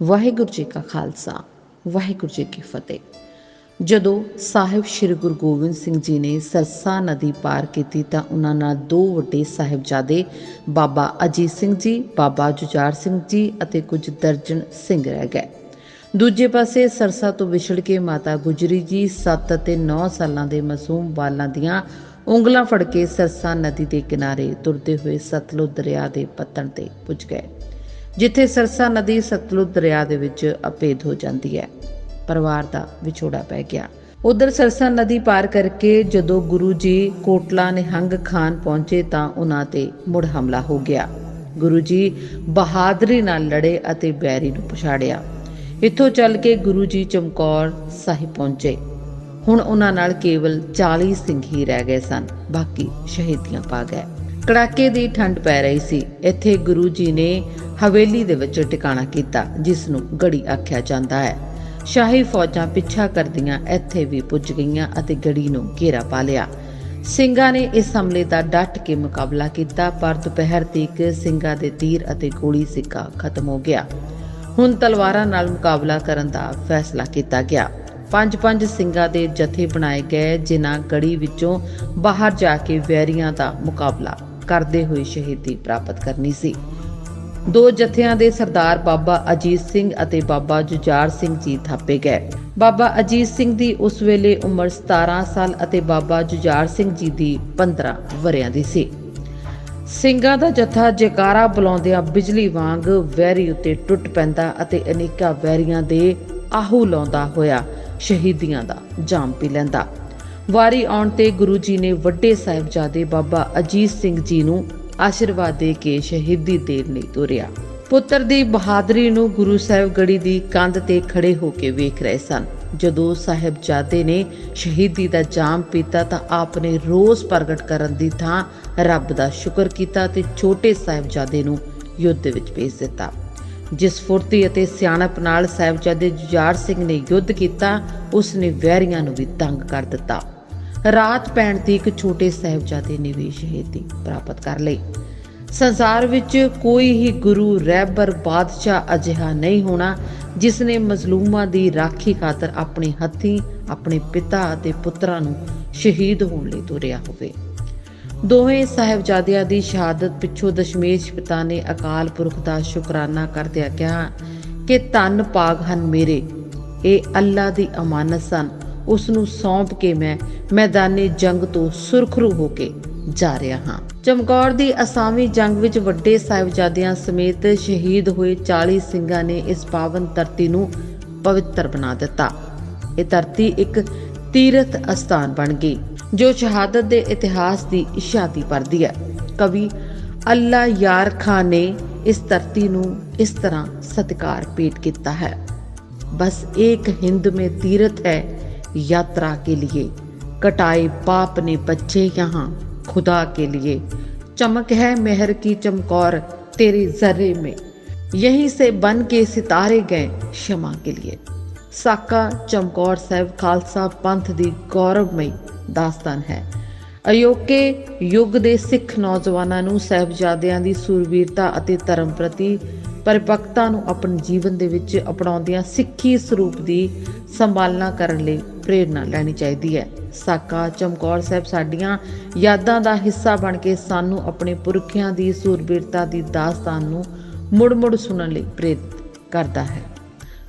ਵਾਹਿਗੁਰੂ ਜੀ ਕਾ ਖਾਲਸਾ, ਵਾਹਿਗੁਰੂ ਜੀ ਕੀ ਫਤਿਹ। ਜਦੋਂ ਸਾਹਿਬ ਸ੍ਰੀ ਗੁਰੂ ਗੋਬਿੰਦ ਸਿੰਘ ਜੀ ਨੇ ਸਰਸਾ ਨਦੀ ਪਾਰ ਕੀਤੀ ਤਾਂ ਉਹਨਾਂ ਨਾਲ ਦੋ ਵੱਡੇ ਸਾਹਿਬਜ਼ਾਦੇ, ਬਾਬਾ ਅਜੀਤ ਸਿੰਘ ਜੀ, ਬਾਬਾ ਜੁਝਾਰ ਸਿੰਘ ਜੀ ਅਤੇ ਕੁਝ ਦਰਜਨ ਸਿੰਘ ਰਹਿ ਗਏ। ਦੂਜੇ ਪਾਸੇ ਸਰਸਾ ਤੋਂ ਵਿਛੜ ਕੇ ਮਾਤਾ ਗੁਜਰੀ ਜੀ 7 ਅਤੇ 9 ਸਾਲਾਂ ਦੇ ਮਾਸੂਮ ਬਾਲਾਂ ਦੀਆਂ ਉਂਗਲਾਂ ਫੜ ਕੇ ਸਰਸਾ ਨਦੀ ਦੇ ਕਿਨਾਰੇ ਤੁਰਦੇ ਹੋਏ ਸਤਲੁਜ ਦਰਿਆ ਦੇ ਪੱਤਣ ਤੇ ਪੁੱਜ ਗਏ। ਜਿੱਥੇ ਸਰਸਾ ਨਦੀ ਸਤਲੁਜ ਦਰਿਆ ਦੇ ਵਿੱਚ ਅਪੇਧ ਹੋ ਜਾਂਦੀ ਹੈ। ਪਰਿਵਾਰ ਦਾ ਵਿਛੋੜਾ ਪੈ ਗਿਆ। ਉਧਰ ਸਰਸਾ ਨਦੀ ਪਾਰ ਕਰਕੇ ਜਦੋਂ ਗੁਰੂ ਜੀ ਕੋਟਲਾ ਨਿਹੰਗ ਖਾਨ ਪਹੁੰਚੇ ਤਾਂ ਉਹਨਾਂ ਤੇ ਮੁੜ ਹਮਲਾ ਹੋ ਗਿਆ। ਗੁਰੂ ਜੀ ਬਹਾਦਰੀ ਨਾਲ ਲੜੇ ਅਤੇ ਬੈਰੀ ਨੂੰ ਪਛਾੜਿਆ। ਇੱਥੋਂ ਚੱਲ ਕੇ ਗੁਰੂ ਜੀ ਚਮਕੌਰ ਸਾਹਿਬ ਪਹੁੰਚੇ। ਹੁਣ ਉਹਨਾਂ ਨਾਲ ਕੇਵਲ 40 ਸਿੰਘ ਹੀ ਰਹਿ ਗਏ ਸਨ। ਬਾਕੀ ਸ਼ਹੀਦੀਆਂ ਪਾ ਗਏ। ਕੜਾਕੇ ਦੀ ਠੰਡ ਪੈ ਰਹੀ ਸੀ। ਇੱਥੇ ਗੁਰੂ ਜੀ ਨੇ ਹਵੇਲੀ ਦੇ ਵਿੱਚ ਟਿਕਾਣਾ ਕੀਤਾ, ਜਿਸ ਨੂੰ ਗੜੀ ਆਖਿਆ ਜਾਂਦਾ ਹੈ। ਸ਼ਾਹੀ ਫੌਜਾਂ ਪਿੱਛਾ ਕਰਦੀਆਂ ਇੱਥੇ ਵੀ ਪੁੱਜ ਗਈਆਂ ਅਤੇ ਗੜੀ ਨੂੰ ਘੇਰਾ ਪਾ ਲਿਆ। ਸਿੰਘਾਂ ਨੇ ਇਸ ਹਮਲੇ ਦਾ ਡਟ ਕੇ ਮੁਕਾਬਲਾ ਕੀਤਾ, ਪਰ ਦੁਪਹਿਰ ਤੀਕ ਸਿੰਘਾਂ ਦੇ ਤੀਰ ਅਤੇ ਗੋਲੀ ਸਿੱਕਾ ਖਤਮ ਹੋ ਗਿਆ। ਹੁਣ ਤਲਵਾਰਾਂ ਨਾਲ ਮੁਕਾਬਲਾ ਕਰਨ ਦਾ ਫੈਸਲਾ ਕੀਤਾ ਗਿਆ। ਪੰਜ ਪੰਜ ਸਿੰਘਾਂ ਦੇ ਜਥੇ ਬਣਾਏ ਗਏ, ਜਿਨ੍ਹਾਂ ਗੜੀ ਵਿੱਚੋਂ ਬਾਹਰ ਜਾ ਕੇ ਵੈਰੀਆਂ ਦਾ ਮੁਕਾਬਲਾ ਕਰਦੇ ਹੋਏ ਸ਼ਹੀਦੀ ਪ੍ਰਾਪਤ ਕਰਨੀ ਸੀ। ਦੋ ਜਥਿਆਂ ਦੇ ਸਰਦਾਰ ਬਾਬਾ ਅਜੀਤ ਸਿੰਘ ਅਤੇ ਬਾਬਾ ਜੁਝਾਰ ਸਿੰਘ ਜੀ ਥਾਪੇ ਗਏ। ਬਾਬਾ ਅਜੀਤ ਸਿੰਘ ਦੀ ਉਸ ਵੇਲੇ ਉਮਰ 17 ਸਾਲ ਅਤੇ ਬਾਬਾ ਜੁਝਾਰ ਸਿੰਘ ਜੀ ਦੀ 15 ਵਰਿਆਂ ਦੀ ਸੀ। ਸਿੰਘਾਂ ਦਾ ਜਥਾ ਜੈਕਾਰਾ ਬੁਲਾਉਂਦਿਆਂ ਬਿਜਲੀ ਵਾਂਗ ਵੈਰੀ ਉੱਤੇ ਟੁੱਟ ਪੈਂਦਾ ਅਤੇ ਅਨੇਕਾਂ ਵੈਰੀਆਂ ਦੇ ਆਹੂ ਲਾਉਂਦਾ ਹੋਇਆ ਸ਼ਹੀਦੀਆਂ ਦਾ ਜਾਮ ਪੀ ਲੈਂਦਾ। ਵਾਰੀ ਆਉਣ ਤੇ ਗੁਰੂ ਜੀ ਨੇ ਵੱਡੇ ਸਾਹਿਬਜ਼ਾਦੇ ਬਾਬਾ ਅਜੀਤ ਸਿੰਘ ਜੀ ਨੂੰ ਆਸ਼ੀਰਵਾਦ ਦੇ ਕੇ ਸ਼ਹੀਦੀ ਦੇਣ ਲਈ ਤੁਰਿਆ। ਪੁੱਤਰ ਦੀ ਬਹਾਦਰੀ ਨੂੰ ਗੁਰੂ ਸਾਹਿਬ ਗੜੀ ਦੀ ਕੰਧ ਤੇ ਖੜੇ ਹੋ ਕੇ ਵੇਖ ਰਹੇ ਸਨ। ਜਦੋਂ ਸਾਹਿਬਜ਼ਾਦੇ ਨੇ ਸ਼ਹੀਦੀ ਦਾ ਜਾਮ ਪੀਤਾ ਤਾਂ ਆਪ ਨੇ ਰੋਸ ਪ੍ਰਗਟ ਕਰਨ ਦੀ ਥਾਂ ਰੱਬ ਦਾ ਸ਼ੁਕਰ ਕੀਤਾ ਤੇ ਛੋਟੇ ਸਾਹਿਬਜ਼ਾਦੇ ਨੂੰ ਯੁੱਧ ਵਿੱਚ ਭੇਜ ਦਿੱਤਾ। ਜਿਸ ਫੁਰਤੀ ਅਤੇ ਸਿਆਣਪ ਨਾਲ ਸਾਹਿਬਜ਼ਾਦੇ ਜੁਝਾਰ ਸਿੰਘ ਨੇ ਯੁੱਧ ਕੀਤਾ ਉਸ ਨੇ ਵੈਰੀਆਂ ਨੂੰ ਵੀ ਤੰਗ ਕਰ ਦਿੱਤਾ। ਰਾਤ ਪੈਣ ਤੇ ਇੱਕ ਛੋਟੇ ਸਾਹਿਬਜ਼ਾਦੇ ਨੇ ਵੀ ਸ਼ਹੀਦੀ ਪ੍ਰਾਪਤ ਕਰ ਲਈ। ਸੰਸਾਰ ਵਿੱਚ ਕੋਈ ਹੀ ਗੁਰੂ ਰਹਿਬਰ ਬਾਦਸ਼ਾਹ ਅਜਿਹਾ ਨਹੀਂ ਹੋਣਾ, ਜਿਸ ਨੇ ਮਜ਼ਲੂਮਾਂ ਦੀ ਰਾਖੀ ਖਾਤਰ ਆਪਣੇ ਹੱਥੀਂ, ਆਪਣੇ ਪਿਤਾ ਅਤੇ ਪੁੱਤਰਾਂ ਨੂੰ ਸ਼ਹੀਦ ਹੋਣ ਲਈ ਤੁਰਿਆ ਹੋਵੇ। ਦੋਵੇਂ ਸਾਹਿਬਜ਼ਾਦਿਆਂ ਦੀ ਸ਼ਹਾਦਤ ਪਿੱਛੋਂ ਦਸ਼ਮੇਸ਼ ਪਿਤਾ ਨੇ ਅਕਾਲ ਪੁਰਖ ਦਾ ਸ਼ੁਕਰਾਨਾ ਕਰਦਿਆਂ ਕਿਹਾ ਕਿ ਧੰਨ ਪਾਗ ਹਨ ਮੇਰੇ, ਇਹ ਅੱਲਾ ਦੀ ਅਮਾਨਤ ਸਨ। ਉਸ ਨੂੰ ਸੌਂਪ ਕੇ ਮੈਂ ਮੈਦਾਨੇ ਜੰਗ ਤੋਂ ਸੁਰਖਰੂ ਹੋ ਕੇ ਜਾ ਰਿਹਾ ਹਾਂ। ਚਮਕੌਰ ਦੀ ਅਸਾਮੀ ਜੰਗ ਵਿੱਚ ਵੱਡੇ ਸਾਹਿਬਜ਼ਾਦਿਆਂ ਸਮੇਤ ਸ਼ਹੀਦ ਹੋਏ 40 ਸਿੰਘਾਂ ਨੇ ਇਸ ਪਾਵਨ ਧਰਤੀ ਨੂੰ ਪਵਿੱਤਰ ਬਣਾ ਦਿੱਤਾ। ਇਹ ਧਰਤੀ ਇੱਕ ਤੀਰਥ ਅਸਥਾਨ ਬਣ ਗਈ, ਜੋ ਸ਼ਹਾਦਤ ਦੇ ਇਤਿਹਾਸ ਦੀ ਇਸ਼ਾਦੀ ਪਰਦੀ ਹੈ। ਕਵੀ ਅੱਲਾ ਯਾਰ ਖਾਨ ਨੇ ਇਸ ਧਰਤੀ ਨੂੰ ਇਸ ਤਰ੍ਹਾਂ ਸਤਿਕਾਰ ਪੇਟ ਕੀਤਾ ਹੈ। ਬਸ ਇੱਕ ਹਿੰਦ ਮੇ ਤੀਰਥ ਹੈ यात्रा के लिए कटाए बाप ने बच्चे यहाँ खुदा के लिए चमक है मेहर की चमकौर तेरे जर्रे में यहीं से बन के सितारे गए क्षमा के लिए ਸਾਕਾ ਚਮਕੌਰ ਸਾਹਿਬ ਖਾਲਸਾ ਪੰਥ ਦੀ ਗੌਰਵਮਈ ਦਾਸਤਾਨ ਹੈ ਅਯੋਕੇ ਯੁੱਗ ਦੇ ਸਿੱਖ ਨੌਜਵਾਨਾਂ ਨੂੰ ਸਾਹਿਬਜ਼ਾਦਿਆਂ ਦੀ ਸੂਰਬੀਰਤਾ ਅਤੇ ਧਰਮ ਪ੍ਰਤੀ ਪਰਿਪਕਤਾ ਨੂੰ ਆਪਣੇ ਜੀਵਨ ਦੇ ਵਿੱਚ ਅਪਣਾਉਂਦਿਆਂ ਸਿੱਖੀ ਸਰੂਪ ਦੀ ਸੰਭਾਲਣਾ ਕਰਨ ਲਈ ਪ੍ਰੇਰਣਾ ਲੈਣੀ ਚਾਹੀਦੀ ਹੈ। ਸਾਕਾ, ਚਮਕੌਰ ਸਾਹਿਬ ਸਾਡੀਆਂ ਯਾਦਾਂ ਦਾ ਹਿੱਸਾ ਬਣ ਕੇ ਸਾਨੂੰ ਆਪਣੇ ਪੁਰਖਿਆਂ ਦੀ ਸੂਰਬੀਰਤਾ ਦੀ ਦਾਸਤਾਨ ਨੂੰ ਮੁੜ-ਮੁੜ ਸੁਣਨ ਲਈ ਪ੍ਰੇਰਿਤ ਕਰਦਾ ਹੈ।